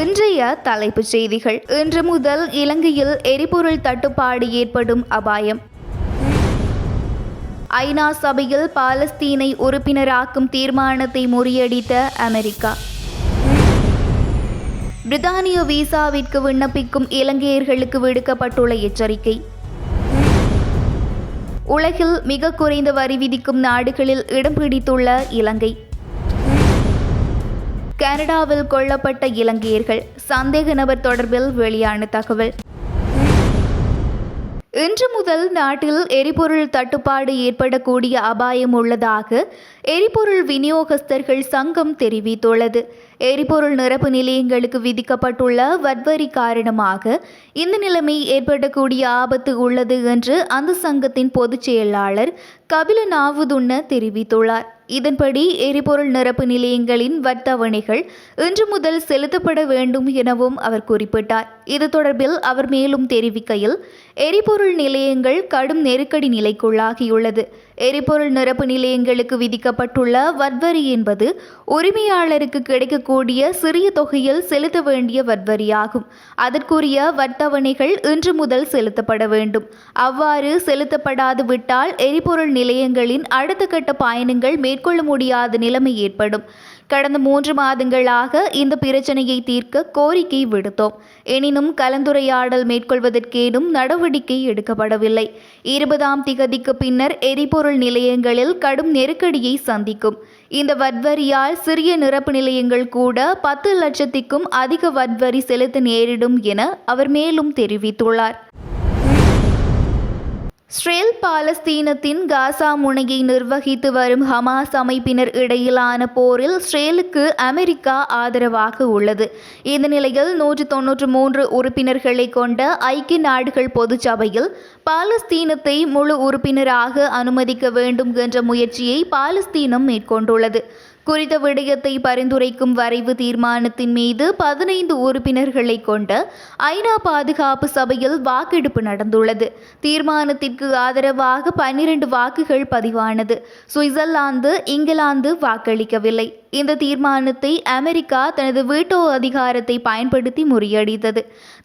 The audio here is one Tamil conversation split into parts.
இன்றைய தலைப்புச் செய்திகள். இன்று முதல் இலங்கையில் எரிபொருள் தட்டுப்பாடு ஏற்படும் அபாயம். ஐநா சபையில் பாலஸ்தீனை உறுப்பினராக்கும் தீர்மானத்தை முறியடித்த அமெரிக்கா. பிரித்தானிய விசாவிற்கு விண்ணப்பிக்கும் இலங்கையர்களுக்கு விடுக்கப்பட்டுள்ள எச்சரிக்கை. உலகில் மிக குறைந்த வரி விதிக்கும் நாடுகளில் இடம் பிடித்துள்ள இலங்கை. கனடாவில் கொல்லப்பட்ட இலங்கையர்கள் சந்தேக நபர் தொடர்பில் வெளியான தகவல். இன்று முதல் நாட்டில் எரிபொருள் தட்டுப்பாடு ஏற்படக்கூடிய அபாயம் உள்ளதாக எரிபொருள் விநியோகஸ்தர்கள் சங்கம் தெரிவித்துள்ளது. எரிபொருள் நிரப்பு நிலையங்களுக்கு விதிக்கப்பட்டுள்ள வட்வரி காரணமாக இந்த நிலைமை ஏற்படக்கூடிய ஆபத்து உள்ளது என்று அந்த சங்கத்தின் பொதுச் செயலாளர் கபில நாவுதுண்ண தெரிவித்துள்ளார். இதன்படி எரிபொருள் நிரப்பு நிலையங்களின் வர்த்தவணைகள் இன்று முதல் செலுத்தப்பட வேண்டும் எனவும் அவர் குறிப்பிட்டார். இது தொடர்பில் அவர் மேலும் தெரிவிக்கையில் எரிபொருள் நிலையங்கள் கடும் நெருக்கடி நிலைக்குள்ளாகியுள்ளது. எரிபொருள் நிரப்பு நிலையங்களுக்கு விதிக்கப்பட்டுள்ள வட்வரி என்பது உரிமையாளருக்கு கிடைக்கக்கூடிய சிறிய தொகையில் செலுத்த வேண்டிய வட்வரியாகும் அதற்குரிய வர்த்தவணைகள் இன்று முதல் செலுத்தப்பட வேண்டும். அவ்வாறு செலுத்தப்படாது விட்டால் எரிபொருள் நிலையங்களின் அடுத்த கட்ட பயணங்கள் மேற்கொள்ள முடியாத நிலைமை ஏற்படும். கடந்த மூன்று மாதங்களாக இந்த பிரச்சனையை தீர்க்க கோரிக்கை விடுத்தோம். எனினும் கலந்துரையாடல் மேற்கொள்வதற்கேனும் நடவடிக்கை எடுக்கப்படவில்லை. இருபதாம் திகதிக்கு பின்னர் எரிபொருள் நிலையங்களில் கடும் நெருக்கடியை சந்திக்கும். இந்த வட்வரியால் சிறிய நிரப்பு நிலையங்கள் கூட பத்து லட்சத்திற்கும் அதிக வட்வரி செலுத்த நேரிடும் என அவர் மேலும் தெரிவித்துள்ளார். ஸ்ரேல் பாலஸ்தீனத்தின் காசா முனையை நிர்வகித்து வரும் ஹமாஸ் அமைப்பினர் இடையிலான போரில் ஸ்ரேலுக்கு அமெரிக்கா ஆதரவாக உள்ளது. இந்த நிலையில் நூற்று தொன்னூற்று மூன்று உறுப்பினர்களை கொண்ட ஐக்கிய நாடுகள் பொதுச்சபையில் பாலஸ்தீனத்தை முழு உறுப்பினராக அனுமதிக்க வேண்டும் என்ற முயற்சியை பாலஸ்தீனம் மேற்கொண்டுள்ளது. குறித்த விடயத்தை பரிந்துரைக்கும் வரைவு தீர்மானத்தின் மீது பதினைந்து உறுப்பினர்களை கொண்ட ஐநா பாதுகாப்பு சபையில் வாக்கெடுப்பு நடந்துள்ளது. தீர்மானத்திற்கு ஆதரவாக பன்னிரண்டு வாக்குகள் பதிவானது. சுவிட்சர்லாந்து இங்கிலாந்து வாக்களிக்கவில்லை. இந்த தீர்மானத்தை அமெரிக்கா தனது வீட்டோ அதிகாரத்தை பயன்படுத்தி முறியடித்தது.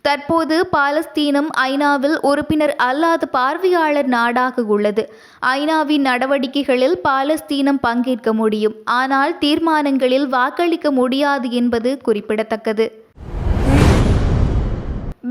தற்போது பாலஸ்தீனம் ஐநாவில் உறுப்பினர் அல்லாத பார்வையாளர் நாடாக உள்ளது. ஐநாவின் நடவடிக்கைகளில் பாலஸ்தீனம் பங்கேற்க முடியும். ஆனால் தீர்மானங்களில் வாக்களிக்க முடியாது என்பது குறிப்பிடத்தக்கது.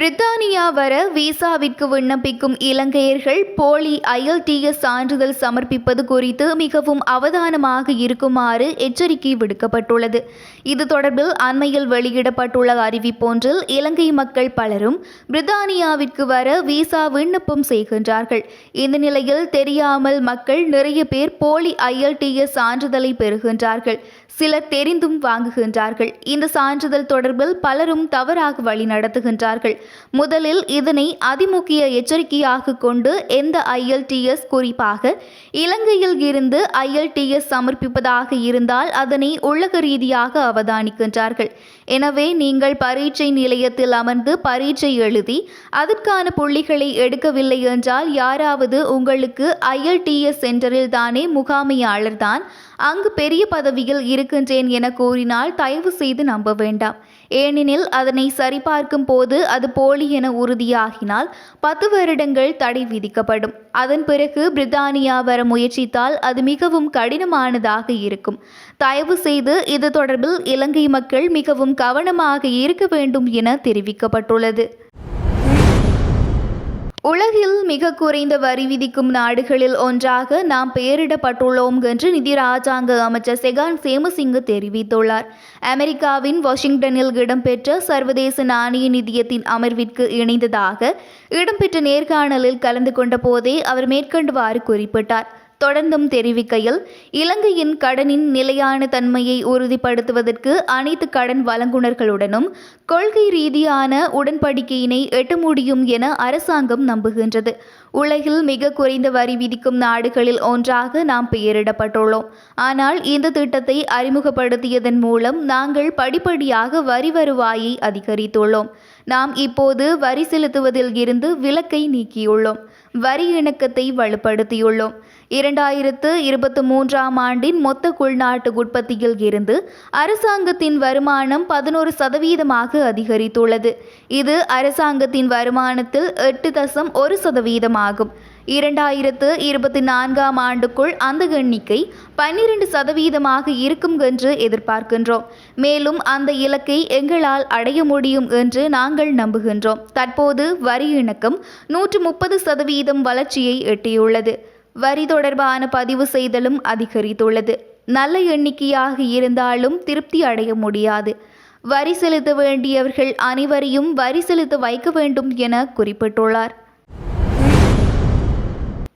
பிரித்தானியா வர விசாவிற்கு விண்ணப்பிக்கும் இலங்கையர்கள் போலி ஐஎல்டிஎஸ் சான்றிதழ் சமர்ப்பிப்பது குறித்து மிகவும் அவதானமாக இருக்குமாறு எச்சரிக்கை விடுக்கப்பட்டுள்ளது. இது தொடர்பில் அண்மையில் வெளியிடப்பட்டுள்ள அறிவிப்பொன்றில் இலங்கை மக்கள் பலரும் பிரித்தானியாவிற்கு வர விசா விண்ணப்பம் செய்கின்றார்கள். இந்த நிலையில் தெரியாமல் மக்கள் நிறைய பேர் போலி ஐஎல்டிஎஸ் சான்றிதழை பெறுகின்றார்கள். சிலர் தெரிந்தும் வாங்குகின்றார்கள். இந்த சான்றிதழ் தொடர்பில் பலரும் தவறாக வழி நடத்துகின்றார்கள் முதலில் இதனை அதிமுக்கிய எச்சரிக்கையாக கொண்டு எந்த ஐஎல்டிஎஸ் குறிப்பாக இலங்கையில் இருந்து ஐஎல்டிஎஸ் சமர்ப்பிப்பதாக இருந்தால் அதனை உலக ரீதியாக அவதானிக்கின்றார்கள். எனவே நீங்கள் பரீட்சை நிலையத்தில் அமர்ந்து பரீட்சை எழுதி அதற்கான புள்ளிகளை எடுக்கவில்லை என்றால் யாராவது உங்களுக்கு ஐஎல்டிஎஸ் சென்டரில் தானே முகாமையாளர் தான் அங்கு பெரிய பதவியில் இருக்கின்றேன் என கூறினால் தயவு செய்து நம்ப வேண்டாம். ஏனெனில் அதனை சரிபார்க்கும் போது அது போலி என உறுதியாகினால் பத்து வருடங்கள் தடை விதிக்கப்படும். அதன் பிறகு பிரித்தானியா வர முயற்சித்தால் அது மிகவும் கடினமானதாக இருக்கும். தயவு செய்து இது தொடர்பில் இலங்கை மக்கள் மிகவும் கவனமாக இருக்க வேண்டும் என தெரிவிக்கப்பட்டுள்ளது. உலகில் மிக குறைந்த வரி விதிக்கும் நாடுகளில் ஒன்றாக நாம் பெயரிடப்பட்டுள்ளோம் என்று நிதி ராஜாங்க அமைச்சர் செகான் சேமசிங்க தெரிவித்துள்ளார். அமெரிக்காவின் வாஷிங்டனில் இடம்பெற்ற சர்வதேச நாணய நிதியத்தின் அமர்விற்கு இணைந்ததாக இடம்பெற்ற நேர்காணலில் கலந்து கொண்ட போதே அவர் மேற்கொண்டுவாறு குறிப்பிட்டார். தொடர்ந்தும் தெரிவிக்கையில் இலங்கையின் கடனின் நிலையான தன்மையை உறுதிப்படுத்துவதற்கு அனைத்து கடன் வழங்குனர்களுடனும் கொள்கை ரீதியான உடன்படிக்கையினை எட்ட முடியும் என அரசாங்கம் நம்புகின்றது. உலகில் மிக குறைந்த வரி விதிக்கும் நாடுகளில் ஒன்றாக நாம் பெயரிடப்பட்டுள்ளோம். ஆனால் இந்த திட்டத்தை அறிமுகப்படுத்தியதன் மூலம் நாங்கள் படிப்படியாக வரி வருவாயை அதிகரித்துள்ளோம். நாம் இப்போது வரி செலுத்துவதில் இருந்து விலக்கை நீக்கியுள்ளோம். வரி இணக்கத்தை வலுப்படுத்தியுள்ளோம். இரண்டாயிரத்து இருபத்தி மூன்றாம் ஆண்டின் மொத்த உள்நாட்டு உற்பத்தியில் இருந்து அரசாங்கத்தின் வருமானம் பதினோரு சதவீதமாக அதிகரித்துள்ளது. இது அரசாங்கத்தின் வருமானத்தில் எட்டு தசம் ஒரு சதவீதமாகும். இரண்டாயிரத்து இருபத்தி நான்காம் ஆண்டுக்குள் அந்த எண்ணிக்கை பன்னிரண்டு சதவீதமாக இருக்கும் என்று எதிர்பார்க்கின்றோம். மேலும் அந்த இலக்கை எங்களால் அடைய முடியும் என்று நாங்கள் நம்புகின்றோம். தற்போது வரி இணக்கம் நூற்று முப்பது சதவீதம் வளர்ச்சியை எட்டியுள்ளது. வரி தொடர்பான பதிவு செய்தலும் அதிகரித்துள்ளது. நல்ல எண்ணிக்கையாக இருந்தாலும் திருப்தி அடைய முடியாது. வரி செலுத்த வேண்டியவர்கள் அனைவரையும் வரி செலுத்த வைக்க வேண்டும் என குறிப்பிட்டுள்ளார்.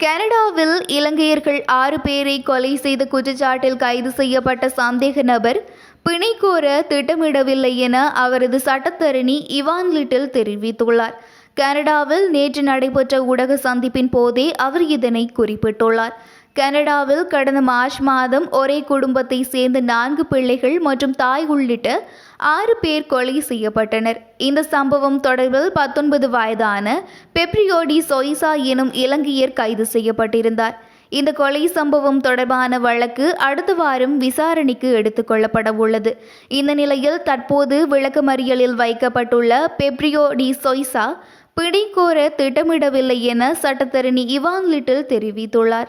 கனடாவில் இலங்கையர்கள் ஆறு பேரை கொலை செய்த குற்றச்சாட்டில் கைது செய்யப்பட்ட சந்தேக நபர் பிணை கோர திட்டமிடவில்லை என அவரது சட்டத்தரணி இவான் லிட்டில் தெரிவித்துள்ளார். கனடாவில் நேற்று நடைபெற்ற ஊடக சந்திப்பின் போதே அவர் இதனை குறிப்பிட்டுள்ளார். கனடாவில் கடந்த மார்ச் மாதம் ஒரே குடும்பத்தை சேர்ந்த நான்கு பிள்ளைகள் மற்றும் தாய் உள்ளிட்ட ஆறு பேர் கொலை செய்யப்பட்டனர். இந்த சம்பவம் தொடர்பில் பத்தொன்பது வயதான பெப்ரியோடி சொய்சா எனும் இலங்கையர் கைது செய்யப்பட்டிருந்தார். இந்த கொலை சம்பவம் தொடர்பான வழக்கு அடுத்த வாரம் விசாரணைக்கு எடுத்துக்கொள்ளப்பட உள்ளது. இந்த நிலையில் தற்போது விளக்கமறியலில் வைக்கப்பட்டுள்ள பெப்ரியோ டி சொய்சா பிடிகோர திட்டமிடவில்லை என சட்டத்தரணி இவான் லிட்டில் தெரிவித்துள்ளார்.